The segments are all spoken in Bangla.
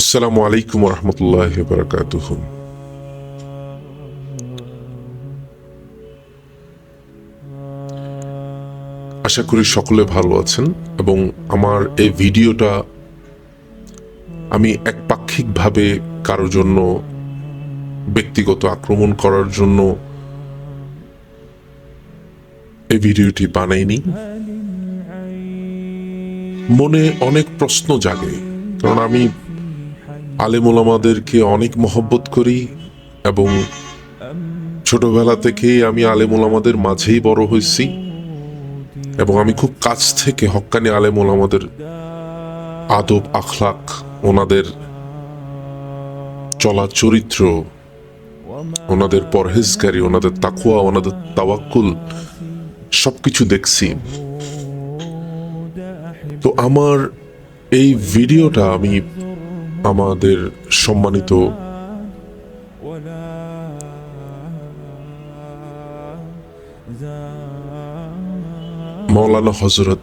আসসালামু আলাইকুম রহমতুল্লাহ বারকাতুহ আশা করি সকলে ভালো আছেন এবং আমার এই ভিডিওটা আমি একপাক্ষিকভাবে কারোর জন্য ব্যক্তিগত আক্রমণ করার জন্য এই ভিডিওটি বানাইনি। মনে অনেক প্রশ্ন জাগে, কারণ আমি আলেম ওলামাদেরকে অনেক মহব্বত করি এবং ছোটবেলা থেকেই আমি আলেম ওলামাদের মাঝেই বড় হয়েছি এবং আমি খুব কাছ থেকে হক্কানি আলেম ওলামাদের আদব আখলাক ওনাদের চলা চরিত্র, ওনাদের পরহেজগারি, ওনাদের তাকুয়া ওনাদের তাওয়াক্কুল সবকিছু দেখছি। তো আমার এই ভিডিওটা আমি আমাদের সম্মানিত মৌলানা হজরত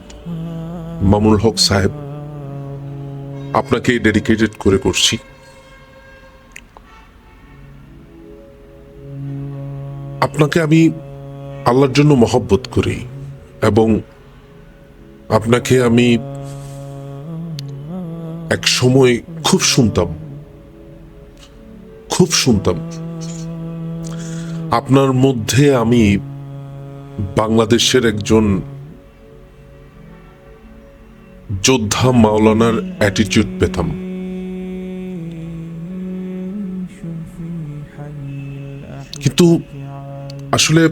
মামুল হক সাহেব, আপনাকে ডেডিকেটেড করে করছি। আপনাকে আমি আল্লাহর জন্য মহব্বত করি এবং আপনাকে আমি এক সময় খুব শুনতাম। খুব শুনতাম। আপনার মধ্যে আমি বাংলাদেশের একজন যোদ্ধা মাওলানার অ্যাটিটিউড পেতাম। কিন্তু আসলে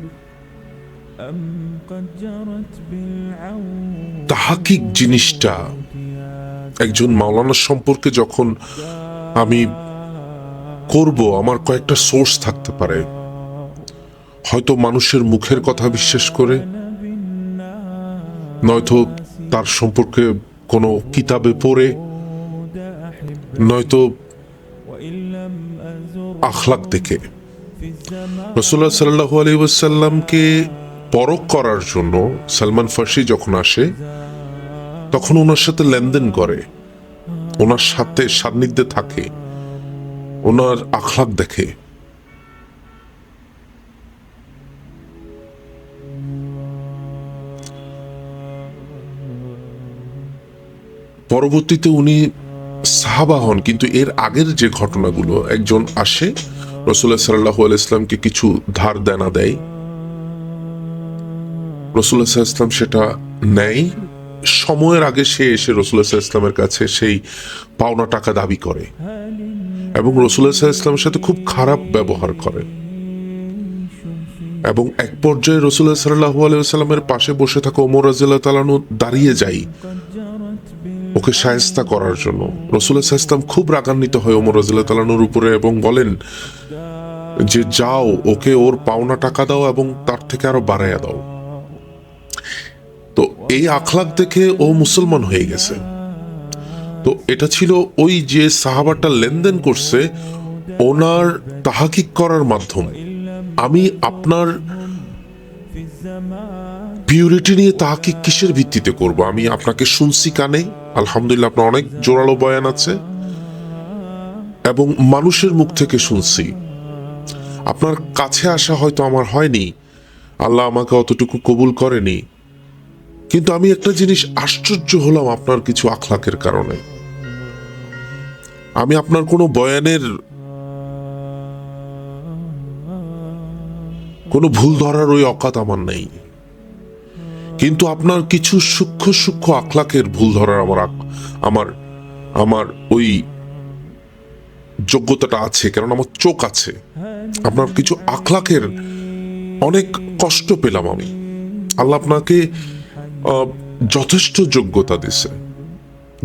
তাহাকিক জিনিসটা একজন মাওলানা সম্পর্কে যখন আমি করব, আমার কয়েকটা সোর্স থাকতে পারে। হয়তো মানুষের মুখের কথা বিশ্বাস করে, নয়তো তার সম্পর্কে কোনো কিতাবে পড়ে, নয়তো আখলাক দেখে। রসুল্লাহ সাল্লাহ আলী ওয়াসাল্লামকে পরক করার জন্য সালমান ফার্সি যখন আসে তখন ওনার সাথে লেনদেন করে। ওনার সাথে সান্নিধ্যে থাকে। ওনার আখলাক দেখে। পরবর্তীতে উনি সাহাবা হন, কিন্তু এর আগের যে ঘটনাগুলো, একজন আসে রসুল্লাহ সাল্লাহ ইসলামকে কিছু ধার দেনা দেয়। রসুল্লাহ ইসলাম সেটা নেয়। সময়ের আগে সে এসে রসুল্লাহ ইসলামের কাছে সেই পাওনা টাকা দাবি করে। এবং রসুল্লাহ ইসলামের সাথে খুব খারাপ ব্যবহার করে। এবং এক পর্যায়ে রসুল্লাহ সাল্লাহ আলাইসাল্লামের পাশে বসে থাকা ওমর রাজিল্লাহ তালানু দাঁড়িয়ে যাই। ওকে সায়স্তা করার জন্য। রসুল্লাহ ইসলাম খুব রাগান্বিত হয় ওমর রাজিল্লাহ তালানুর উপরে এবং বলেন, যে যাও, ওকে ওর পাওনা টাকা দাও এবং তার থেকে আরও বাড়াইয়া দাও। এই আখলাক দেখে ও মুসলমান হয়ে গেছে। তো এটা ছিল ওই যে সাহাবাটা লেনদেন করছে, ওনার তাহাকিক করার মাধ্যম। আমি আপনার পিউরিটি নিয়ে তাহাকিক কিসের ভিত্তিতে করব? আমি আপনাকে শুনছি কানে, আলহামদুলিল্লাহ আপনার অনেক জোরালো বয়ান আছে। এবং মানুষের মুখ থেকে শুনছি। আপনার কাছে আসা হয়তো আমার হয়নি। আল্লাহ আমাকে অতটুকু কবুল করেনি। কিন্তু আমি একটা জিনিস আশ্চর্য হলাম আপনার কিছু আখলাকের কারণে। আমি আপনার কোনো বয়ানের, কোনো ভুল ধরার ওই অকাত আমার নেই। কিন্তু আপনার কিছু সূক্ষ্ম সূক্ষ্ম আখলাকের ভুল ধরার আমার আমার আমার ওই যোগ্যতাটা আছে কারণ আমার চোখ আছে। আপনার কিছু আখলাকের অনেক কষ্ট পেলাম আমি। আল্লাহ আপনাকে যথেষ্ট যোগ্যতা দিছে।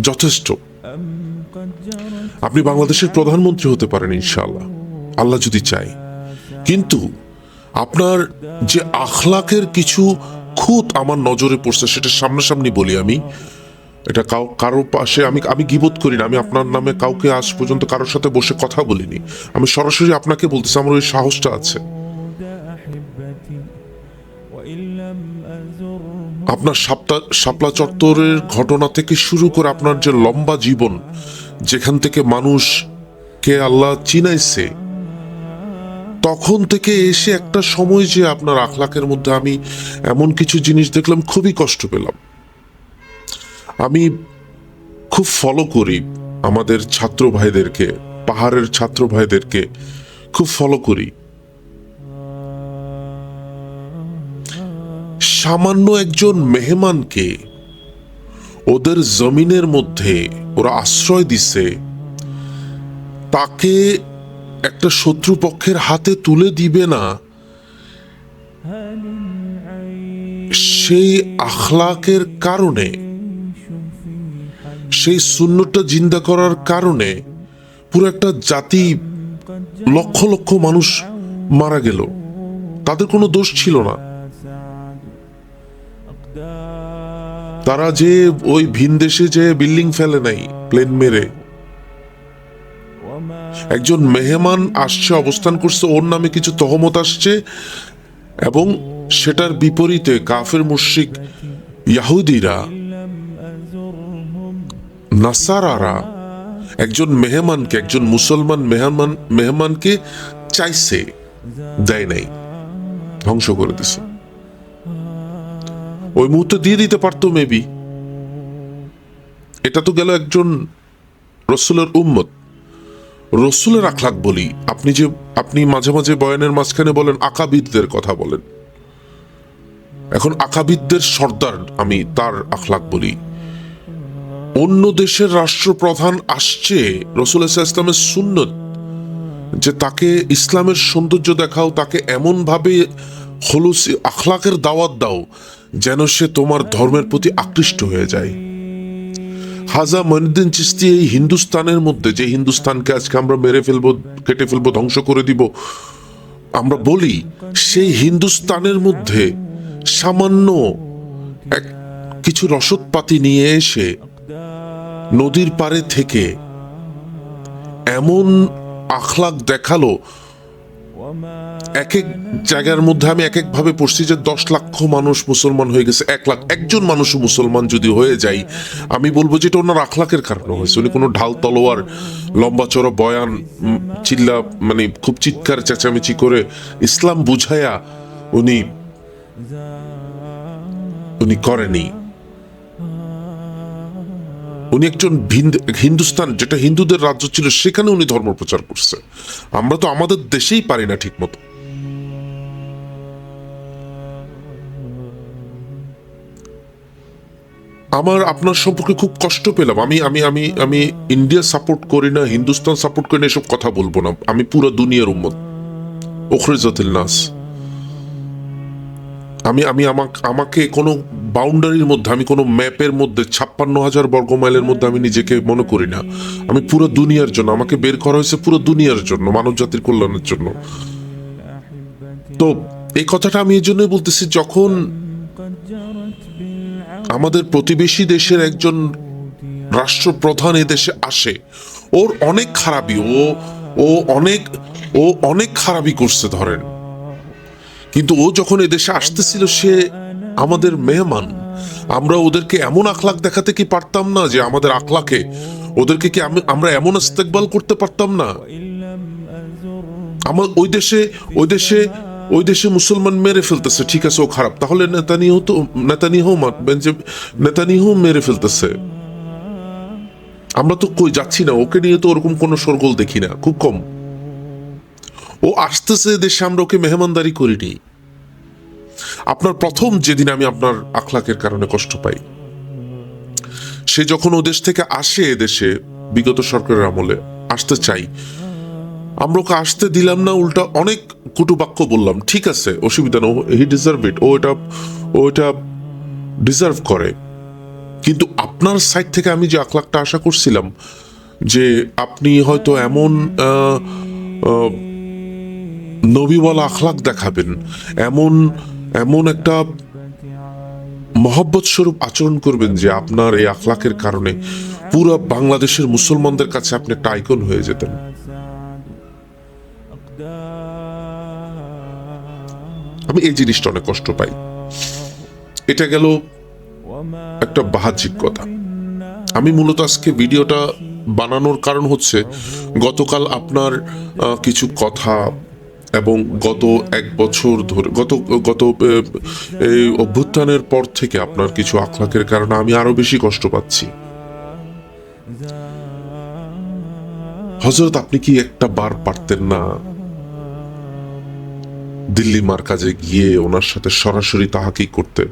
যথেষ্ট। আপনি বাংলাদেশের প্রধানমন্ত্রী হতে পারেন, ইনশাআল্লাহ। আল্লাহ যদি চাই কিন্তু আপনার যে আখলাকের কিছু খুঁত আমার নজরে পড়ছে, সেটা সামনাসামনি বলি আমি। এটা কাউ, কারও পাশে আমি আমি গিবোধ করি না। আমি আপনার নামে কাউকে আজ পর্যন্ত কারোর সাথে বসে কথা বলিনি। আমি সরাসরি আপনাকে বলতেছি, আমার ওই সাহসটা আছে। আপনার সাপটা শাপলা চত্বরের ঘটনা থেকে শুরু করে আপনার যে লম্বা জীবন, যেখান থেকে মানুষকে আল্লাহ চিনাইছে, তখন থেকে এসে একটা সময় যে আপনার আখলাকের মধ্যে আমি এমন কিছু জিনিস দেখলাম, খুবই কষ্ট পেলাম। আমি খুব ফলো করি আমাদের ছাত্র ভাইদেরকে, পাহাড়ের ছাত্র ভাইদেরকে, খুব ফলো করি। সামান্য একজন মেহমানকে ওদের জমিনের মধ্যে ওরা আশ্রয় দিছে, তাকে একটা শত্রুপক্ষের হাতে তুলে দিবে না। সেই আখলাকের কারণে, সেই শূন্যটা জিন্দা করার কারণে পুরো একটা জাতি লক্ষ লক্ষ মানুষ মারা গেল। তাদের কোনো দোষ ছিল না। তারা যে ওই ভিন দেশে যে বিল্ডিং ফেলে নাই, প্লেন মেরে। একজন মেহমান আসছে, অবস্থান করছে, ওর নামে কিছু তহমত আসছে এবং সেটার বিপরীতে কাফের মুশরিক ইয়াহুদিরা, নাসারারা একজন মেহমানকে, একজন মুসলমান মেহমান, মেহমানকে চাইছে, দেয় নাই, ধ্বংস করে দিছে। ওই মুহূর্তে দিয়ে দিতে পারতো মেবি এটা তো গেল একজন রসুলের উম্মত। রসুলের আখলাক বলি, আপনি যে, আপনি মাঝে মাঝে বয়ানের মাঝখানে বলেন আকাবিদদের কথা বলেন। এখন আকাবিদদের সর্দার আমি তার আখলাক বলি। অন্য দেশের রাষ্ট্রপ্রধান আসছে রসুল ইসলামের সুন্নত, যে তাকে ইসলামের সৌন্দর্য দেখাও, তাকে এমন ভাবে হলুস আখলাকের দাওয়াত দাও যেন সে তোমার ধর্মের প্রতি আকৃষ্ট হয়ে যায়। হাজা মনুদ্দিন চিস্তি এই হিন্দুস্তানের মধ্যে, যে হিন্দুস্তানকে আজকে আমরা মেরে ফেলব, কেটে ফেলব, ধ্বংস করে দিব, আমরা বলি সেই হিন্দুস্তানের মধ্যে সামান্য এক কিছু রসদপাতি নিয়ে এসে নদীর পারে থেকে এমন আখলাক দেখাল এক এক জায়গার মধ্যে আমি এক এক ভাবে পড়ছি যে দশ লক্ষ মানুষ মুসলমান হয়ে গেছে, এক লাখ, একজন মানুষ মুসলমান যদি হয়ে যায়, আমি বলব যে এটা ওনার আখলাকের কারণে হয়েছে। উনি কোনো ঢাল, তলোয়ার, লম্বা চড়া, বয়ান চিল্লা মানে খুব চিৎকার, চেঁচামেচি করে ইসলাম বুঝায়া উনি উনি করেনি। উনি একজন হিন্দুস্তান, যেটা হিন্দুদের রাজ্য ছিল, সেখানে উনি ধর্ম প্রচার করছে। আমরা তো আমাদের দেশেই পারি না ঠিক মতো আমার, আপনার সম্পর্কে খুব কষ্ট পেলাম। আমি আমি আমি আমি ইন্ডিয়া সাপোর্ট করি না, হিন্দুস্তান সাপোর্ট করি না, এসব কথা বলব না। আমি পুরো দুনিয়ার উম্মত। ওখরেজাতিল নাস। আমি আমি আমাকে কোনো বাউন্ডারির মধ্যে, আমি কোনো ম্যাপের মধ্যে, ছাপ্পান্ন হাজার বর্গ মাইলের মধ্যে আমি নিজেকে মনে করি না। আমি পুরো দুনিয়ার জন্য, আমাকে বের করা হয়েছে পুরো দুনিয়ার জন্য, মানব জাতির কল্যাণের জন্য। তো, এই কথাটা আমি এই জন্যই বলতেছি, যখন আমাদের প্রতিবেশী দেশের একজন রাষ্ট্রপ্রধান এ দেশে আসে, ওর অনেক খারাপই, ও ও অনেক ও অনেক খারাপই করছে ধরেন। কিন্তু ও যখন এদেশে আসতেছিল, সে আমাদের মেহমান। আমরা ওদেরকে এমন আখলাক দেখাতে কি পারতাম না যে আমাদের আখলাকে, ওদেরকে কি আমরা এমন ইস্তেকবাল করতে পারতাম না? আমার ওই দেশে ওই দেশে ওই দেশে মুসলমান মেরে ফেলতেছে, ঠিক আছে, ও খারাপ। তাহলে নেতানিয়াহু তো নেতানিয়াহু মানবেন যে নেতানিয়াহু মেরে ফেলতেছে। আমরা তো কই যাচ্ছি না, ওকে নিয়ে তো ওরকম কোনো সরগোল দেখি না, খুব কম। ও আসতেছে দেশে, আমরা ওকে মেহমানদারি করিনি। আপনার প্রথম যেদিন আমি আপনার আখলাকের কারণে কষ্ট পাই, সে যখন ও দেশ থেকে আসে দেশে, বিগত সরকারের আমলে আসতে চাই, আমরা ওকে আসতে দিলাম না, উল্টা অনেক কুটুবাক্য বললাম, ঠিক আছে, অসুবিধা নেই হি ডিজার্ভ ইট ও এটা ও এটা ডিজার্ভ করে। কিন্তু আপনার সাইড থেকে আমি যে আখলাকটা আশা করছিলাম, যে আপনি হয়তো এমন নবীওয়ালা আখলাক দেখাবেন। এমন এমন একটা মহব্বত স্বরূপ আচরণ করবেন যে আপনার এই আখলাকের কারণে পুরো বাংলাদেশের মুসলমানদের কাছে আপনি একটা আইকন হয়ে যেতেন। আমি এই জিনিসটা অনেক কষ্ট পাই। এটা গেল একটা বাহ্যিক কথা। আমি মূলত আজকে ভিডিওটা বানানোর কারণ হচ্ছে গতকাল আপনার কিছু কথা এবং গত এক বছর ধরে, গত গত এই অভ্যুত্থানের পর থেকে আপনার কিছু আখলাকের কারণে আমি আরও বেশি কষ্ট পাচ্ছি। হজরত আপনি কি একটা বার পারতেন না দিল্লি মার্কাজে গিয়ে ওনার সাথে সরাসরি তাহাকি করতে?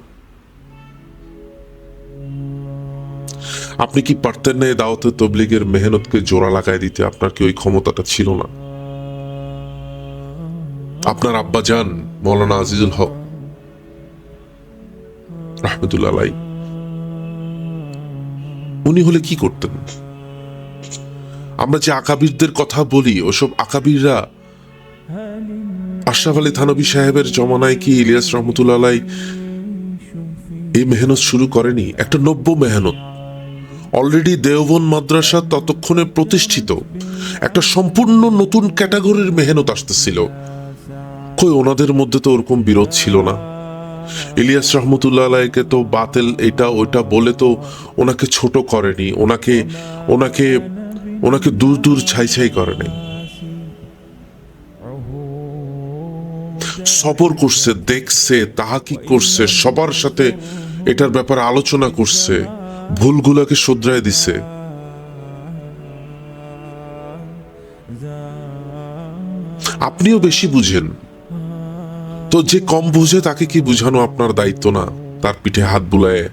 আপনি কি পারতেন না দাওয়াতে তবলিগের মেহনতকে জোড়া লাগায় দিতে? আপনার কি ওই ক্ষমতাটা ছিল না? আপনার আব্বা যান মৌলানা আজিজুল হক, রাহমতুল্লাহ উনি হলে কি করতেন? আমরা যে আকাবিরদের কথা বলি, ওসব আকাবিররা আশরাফ আলী থানবী সাহেবের জমানায় কি ইলিয়াস রহমতুল্লাহ এই মেহনত শুরু করেনি? একটা নব্য মেহনত। অলরেডি দেওবন মাদ্রাসা ততক্ষণে প্রতিষ্ঠিত। একটা সম্পূর্ণ নতুন ক্যাটাগরির মেহনত আসতেছিল। কই ওনাদের মধ্যে তো ওরকম বিরোধ ছিল না। ইলিয়াস রহমতুল্লাহ আলাইকে তো বাতেল, এটা ওইটা বলে তো ওনাকে ছোট করেনি, ওনাকে ওনাকে ওনাকে দূর দূর ছাই ছাই করে নাই সবর করছে, দেখছে, তাহা কি করছে, সবার সাথে এটার ব্যাপারে আলোচনা করছে, ভুলগুলোকে শুধরায় দিছে। আপনিও বেশি বুঝেন। তো যে কম বুঝে তাকে কি বুঝানো আপনার দায়িত্ব না? তার পিঠে হাত বুলায়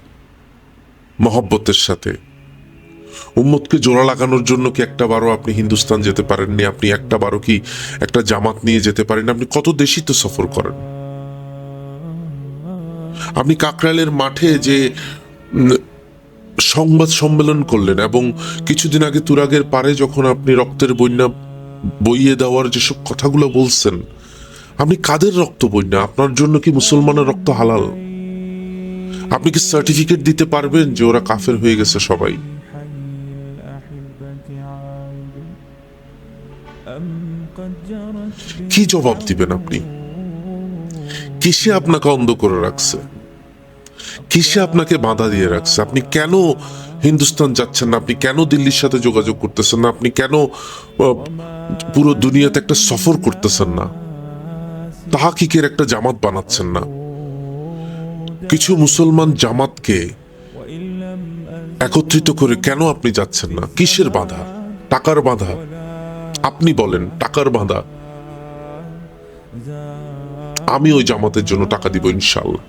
মহব্বতের সাথে। উম্মতকে জোড়া লাগানোর জন্য কি একটা বারও আপনি হিন্দুস্তান যেতে পারেননি? আপনি একটা বারও কি একটা জামাত নিয়ে যেতে পারেন আপনি কত দেশই তো সফর করেন। আপনি কাকরাইলের মাঠে যে সংবাদ সম্মেলন করলেন এবং কিছুদিন আগে তুরাগের পারে যখন আপনি রক্তের বন্যা বইয়ে দেওয়ার যেসব কথাগুলো বলছেন আপনি কাদের রক্ত বন্যা? আপনার জন্য কি মুসলমানের রক্ত হালাল? আপনি কি সার্টিফিকেট দিতে পারবেন যে ওরা কাফের হয়ে গেছে সবাই? কি জবাব দিবেন আপনি? কিসে আপনাকে অন্ধ করে রাখছে? কিসে আপনাকে বাধা দিয়ে রাখছে? আপনি কেন হিন্দুস্তান যাচ্ছেন না? আপনি কেন দিল্লির সাথে যোগাযোগ করতেছেন না? আপনি কেন পুরো দুনিয়াতে একটা সফর করতেছেন না? তাহাকিকের একটা জামাত বানাচ্ছেন না। কিছু মুসলমান জামাতকে একত্রিত করে কেন আপনি যাচ্ছেন না? কিসের বাধা? টাকার বাধা? আপনি বলেন, টাকার বাধা। আমি ওই জামাতের জন্য টাকা দিব ইনশাল্লাহ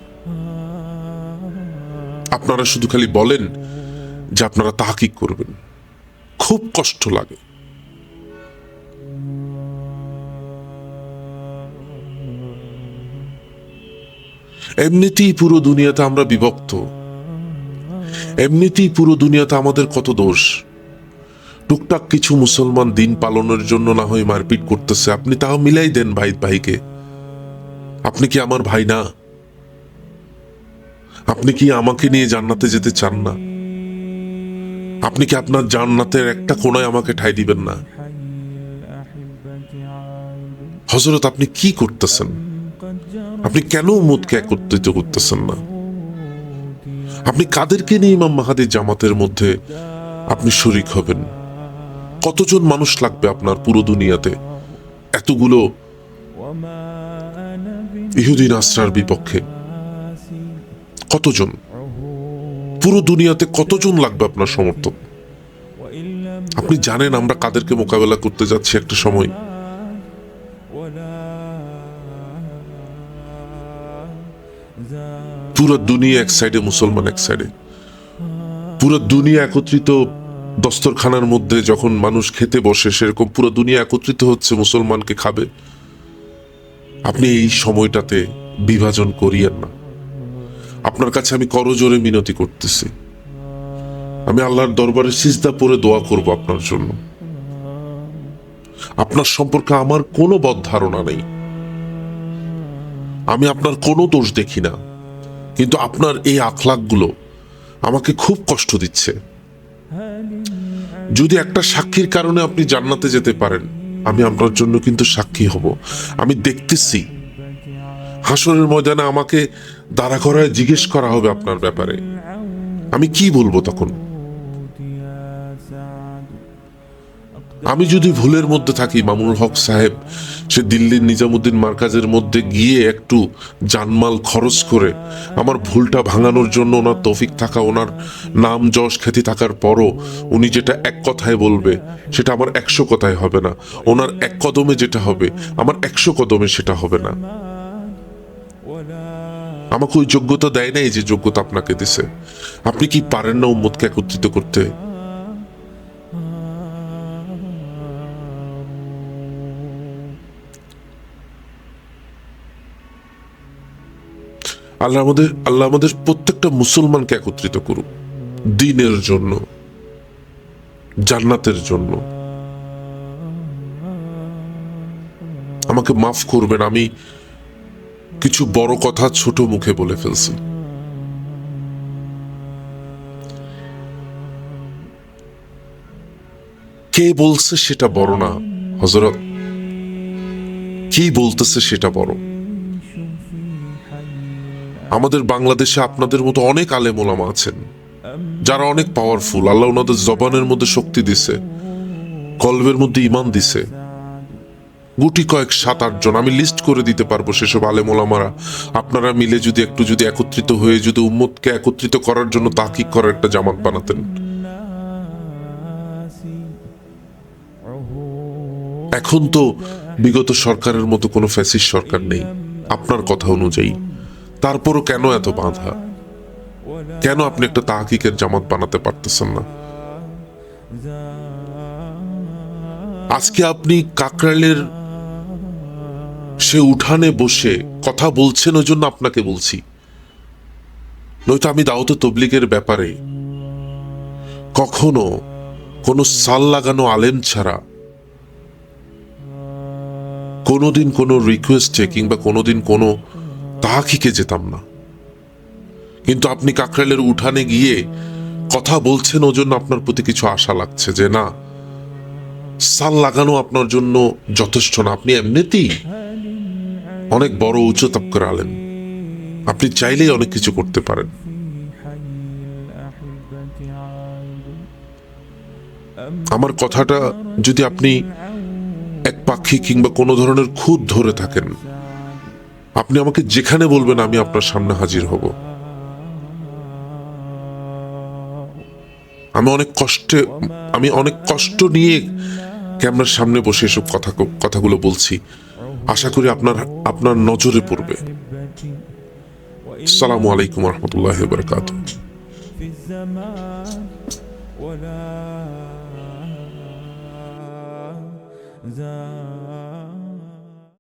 আপনারা শুধু খালি বলেন যে আপনারা তাহাকিক করবেন। খুব কষ্ট লাগে। এমনিতেই পুরো দুনিয়াতে আমরা বিভক্ত। এমনিতেই পুরো দুনিয়াতে আমাদের কত দোষ। টুকটাক কিছু মুসলমান দিন পালনের জন্য না হয় মারপিট করতেছে। আপনি তাও মিলাই দেন ভাই ভাইকে। আপনি কি আমার ভাই না? আপনি কি আমাকে নিয়ে জান্নাতে যেতে চান না? আপনি কি আপনার জান্নাতের একটা কোনায় আমাকে ঠাই দিবেন না? হজরত আপনি কি করতেছেন? আপনি কেন উম্মতকে একত্রিত করতেছেন না? আপনি কাদেরকে নিয়ে ইমাম মাহাদির জামাতের মধ্যে আপনি শরিক হবেন? কতজন মানুষ লাগবে আপনার পুরো দুনিয়াতে? এতগুলো ইহুদিন আশ্রার বিপক্ষে। কতজন? পুরো দুনিয়াতে কতজন লাগবে আপনার সমর্থক আপনি জানেন আমরা কাদেরকে মোকাবেলা করতে যাচ্ছি একটা সময়। পুরো দুনিয়া এক সাইডে, মুসলমান এক সাইডে। পুরো দুনিয়া একত্রিত দস্তরখানার মধ্যে যখন মানুষ খেতে বসে, সেরকম পুরো দুনিয়া একত্রিত হচ্ছে, মুসলমানকে খাবে। আপনি এই সময়টাতে বিভাজন করিয়েন না। আপনার কাছে আমি করজোরে মিনতি করতেছি। আমি আল্লাহর দরবারে সিজদা পরে দোয়া করব আপনার জন্য। আপনার সম্পর্কে আমার কোনো বদ ধারণা নেই। আমি আপনার কোনো দোষ দেখি না। কিন্তু আপনার এই আখলাকগুলো আমাকে খুব কষ্ট দিচ্ছে। যদি একটা সাক্ষীর কারণে আপনি জান্নাতে যেতে পারেন, আমি আপনার জন্য কিন্তু সাক্ষী হব। আমি দেখতেছি। হাসরের ময়দানে আমাকে দাঁড়া করায় জিজ্ঞেস করা হবে আপনার ব্যাপারে। আমি কি বলব তখন? আমি যদি ভুলের মধ্যে থাকি, মামুনুল হক সাহেব, সে দিল্লির নিজামুদ্দিন মার্কাজের মধ্যে গিয়ে একটু জানমাল খরচ করে আমার ভুলটা ভাঙানোর জন্য ওনার তৌফিক থাকা, ওনার নাম যশ খ্যাতি থাকার পরও উনি যেটা এক কথায় বলবে, সেটা আমার একশো কথায় হবে না। ওনার এক কদমে যেটা হবে, আমার একশো কদমে সেটা হবে না। আমাকে ওই যোগ্যতা দেয় নাই যে যোগ্যতা আপনাকে দিছে। আপনি কি পারেন না উম্মতকে একত্রিত করতে? আল্লাহ আমাদের আল্লাহ আমাদের প্রত্যেকটা মুসলমানকে একত্রিত করুক। দিনের জন্য, জান্নাতের জন্য। আমাকে মাফ করবেন, আমি কিছু বড় কথা ছোট মুখে বলে ফেলছি। কে বলছে সেটা বড় না? হজরত কি বলতেছে সেটা বড়? আমাদের বাংলাদেশে আপনাদের মতো অনেক আলেম ওলামা আছেন, যারা অনেক পাওয়ারফুল আল্লাহ ওনাদের জবানের মধ্যে শক্তি দিছে, কলবের মধ্যে ইমান দিছে। গুটি কয়েক সাত আট জন, আমি লিস্ট করে দিতে পারব সেসব আলেম ওলামারা। আপনারা মিলে যদি একটু যদি একত্রিত হয়ে যদি উম্মতকে একত্রিত করার জন্য তাকিক করার একটা জামাত বানাতেন। এখন তো বিগত সরকারের মতো কোনো ফ্যাসিস সরকার নেই। আপনার কথা অনুযায়ী। তারপরও কেন এত বাধা? কেন আপনি একটা তাহাকিকের জামাত বানাতে পারতেছেন না? আজকে আপনি কাকরাইলের সে উঠানে বসে কথা বলছেন ওই জন্য আপনাকে বলছি। নয়তো আমি দাওয়াত তবলিগের ব্যাপারে কখনো কোনো সাল লাগানো আলেম ছাড়া কোনোদিন কোনো রিকোয়েস্টে কিংবা কোনোদিন কোনো তাহাকিকে যেতাম না। কিন্তু আপনি কাকরাইলের উঠানে গিয়ে কথা বলছেন ও জন্য আপনার প্রতি কিছু আশা লাগছে যে না, সাল লাগানো আপনার জন্য যথেষ্ট না। আপনি এমনিতেই অনেক বড় উচ্চ করে আলেন আপনি চাইলেই অনেক কিছু করতে পারেন। আমার কথাটা যদি আপনি এক পাখি কিংবা কোনো ধরনের খুদ ধরে থাকেন আপনি আমাকে যেখানে বলবেন আমি আপনার সামনে হাজির হব আমি অনেক কষ্টে আমি অনেক কষ্ট নিয়ে ক্যামেরার সামনে বসে এসব কথা কথাগুলো বলছি আশা করি আপনার আপনার নজরে পড়বে সালামু আলাইকুম রহমতুল্লাহ বরকাত في الزمان ولا زال